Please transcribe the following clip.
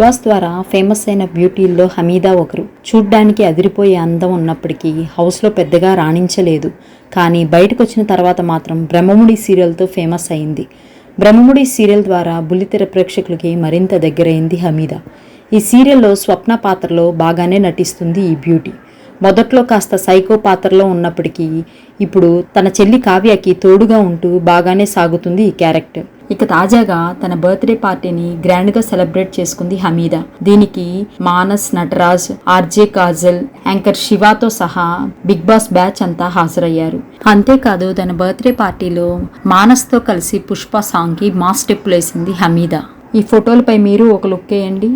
Boss ద్వారా famous అయిన బ్యూటీల్లో హమీదా ఒకరు. చూడ్డానికి అదిరిపోయే అందం ఉన్నప్పటికీ హౌస్లో పెద్దగా రాణించలేదు. కానీ బయటకు వచ్చిన తర్వాత మాత్రం బ్రహ్మముడి సీరియల్తో ఫేమస్ అయింది. బ్రహ్మముడి సీరియల్ ద్వారా బుల్లితెర ప్రేక్షకులకి మరింత దగ్గరైంది హమీదా. ఈ సీరియల్లో స్వప్న పాత్రలో బాగానే నటిస్తుంది ఈ బ్యూటీ. మొదట్లో కాస్త సైకో పాత్రలో ఉన్నప్పటికీ ఇప్పుడు తన చెల్లి కావ్యకి తోడుగా ఉంటూ బాగానే సాగుతుంది ఈ క్యారెక్టర్. ఇక తాజాగా తన బర్త్డే పార్టీని గ్రాండ్గా సెలబ్రేట్ చేసుకుంది హమీదా. దీనికి మానస్ నటరాజ్ ఆర్జే కాజల్ యాంకర్ శివాతో సహా బిగ్ బాస్ బ్యాచ్ అంతా హాజరయ్యారు. అంతేకాదు తన బర్త్డే పార్టీలో మానస్తో కలిసి పుష్ప సాంగ్కి మాస్ స్టెప్పులేసింది హమీదా. ఈ ఫోటోలపై మీరు ఒక లుక్ వేయండి.